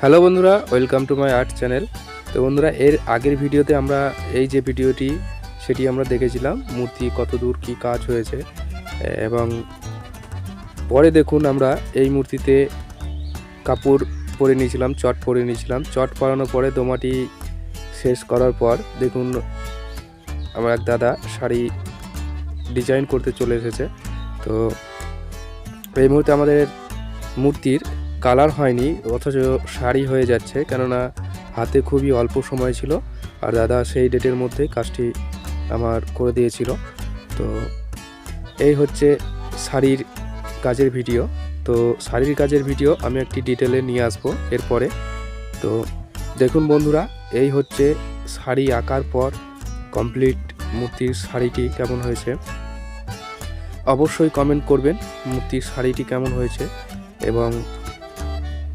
Hello বন্ধুরা, welcome to my art channel. তো বন্ধুরা, এর আগের ভিডিওতে আমরা এই যে ভিডিওটি, সেটি আমরা দেখেছিলাম, মূর্তি কত দূর কী কাজ হয়েছে। এবং পরে দেখুন আমরা এই মূর্তিতে কাপড় পরে নিয়েছিলাম, চট পরে নিয়েছিলাম। চট পরানোর পরে দোমাটি শেষ করার পর দেখুন আমার এক দাদা শাড়ি ডিজাইন করতে চলে এসেছে। তো এই মুহূর্তে আমাদের মূর্তির কালার হয়নি, অথচ শাড়ি হয়ে যাচ্ছে, কেননা হাতে খুবই অল্প সময় ছিল, আর দাদা সেই ডেটের মধ্যে কাজটি আমার করে দিয়েছিল। তো এই হচ্ছে শাড়ির কাজের ভিডিও। তো শাড়ির কাজের ভিডিও আমি একটি ডিটেলে নিয়ে আসব এরপরে। তো দেখুন বন্ধুরা, এই হচ্ছে শাড়ি আঁকার পর কমপ্লিট মূর্তির শাড়িটি কেমন হয়েছে। অবশ্যই কমেন্ট করবেন, মূর্তির শাড়িটি কেমন হয়েছে, এবং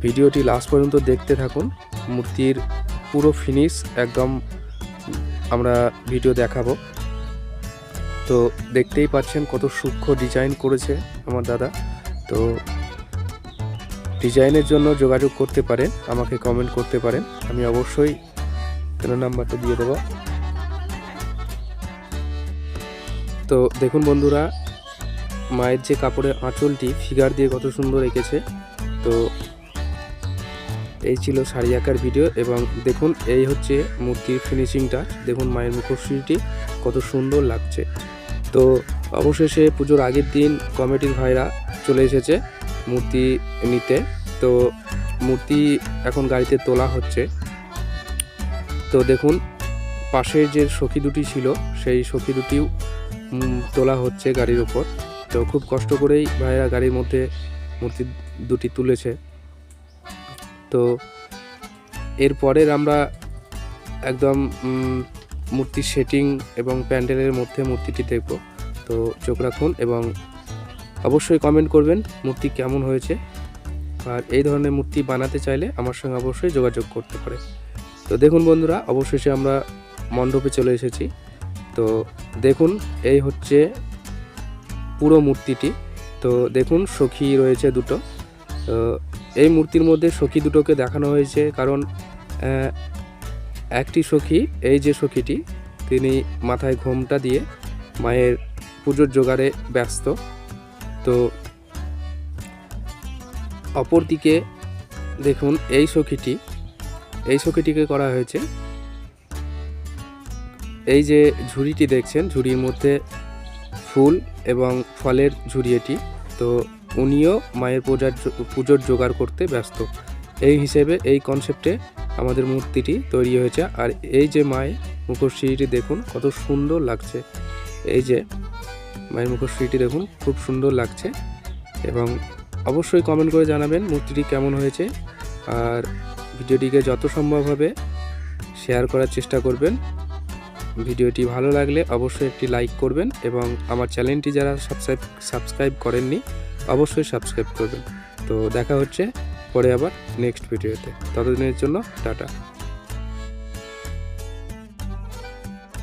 ভিডিওটি লাস্ট পর্যন্ত দেখতে থাকুন। মূর্তির পুরো ফিনিশ একদম আমরা ভিডিও দেখাবো। তো দেখতেই পাচ্ছেন কত সূক্ষ্ম ডিজাইন করেছে আমার দাদা। তো ডিজাইনের জন্য যোগাযোগ করতে পারেন, আমাকে কমেন্ট করতে পারেন। আমি অবশ্যই কেন নাম্বারটা দিয়ে দেবো। তো দেখুন বন্ধুরা, মায়ের যে কাপড়ের আঁচলটি ফিগার দিয়ে কত সুন্দর এঁকেছে। তো এই ছিল শাড়ি আঁকার ভিডিও এবং দেখুন, এই হচ্ছে মূর্তির ফিনিশিংটা দেখুন মায়ের মুখশ্রীটি কত সুন্দর লাগছে। তো অবশেষে পুজোর আগের দিন কমিটির ভাইরা চলে এসেছে মূর্তি নিতে। তো মূর্তি এখন গাড়িতে তোলা হচ্ছে। তো দেখুন, পাশের যে সখী দুটি ছিল, সেই সখী দুটিও তোলা হচ্ছে গাড়ির ওপর। তো খুব কষ্ট করেই ভাইরা গাড়ির মধ্যে মূর্তি দুটি তুলেছে। তো এরপরের আমরা একদম মূর্তির সেটিং এবং প্যান্ডেলের মধ্যে মূর্তিটি দেখব। তো চোখ রাখুন এবং অবশ্যই কমেন্ট করবেন মূর্তি কেমন হয়েছে। আর এই ধরনের মূর্তি বানাতে চাইলে আমার সঙ্গে অবশ্যই যোগাযোগ করতে পারে। তো দেখুন বন্ধুরা, অবশেষে আমরা মণ্ডপে চলে এসেছি। তো দেখুন, এই হচ্ছে পুরো মূর্তিটি। তো দেখুন, সখী রয়েছে দুটো। এই মূর্তির মধ্যে সখী দুটোকে দেখানো হয়েছে, কারণ একটি সখী, এই যে সখীটি, তিনি মাথায় ঘোমটা দিয়ে মায়ের পুজোর জোগাড়ে ব্যস্ত। তো অপরদিকে দেখুন, এই সখীটি, এই সখীটিকে করা হয়েছে। এই যে ঝুড়িটি দেখছেন, ঝুড়ির মধ্যে ফুল এবং ফলের ঝুড়ি এটি। তো উনিও মায়ের পূজার পুজোর জোগাড় করতে ব্যস্ত। এই হিসেবে এই কনসেপ্টে আমাদের মূর্তিটি তৈরি হয়েছে। আর এই যে মায়ের মুখশ্রীটি দেখুন, কত সুন্দর লাগছে। এই যে মায়ের মুখশ্রীটি দেখুন, খুব সুন্দর লাগছে। এবং অবশ্যই কমেন্ট করে জানাবেন মূর্তিটি কেমন হয়েছে। আর ভিডিওটিকে যত সম্ভব হবে শেয়ার করার চেষ্টা করবেন। ভিডিওটি ভালো লাগলে অবশ্যই একটি লাইক করবেন। এবং আমার চ্যানেলটি যারা সাবস্ক্রাইব সাবস্ক্রাইব করেননি অবশ্যই সাবস্ক্রাইব করবেন। তো দেখা হচ্ছে পরে আবার নেক্সট ভিডিওতে ততদিনের জন্য টাটা।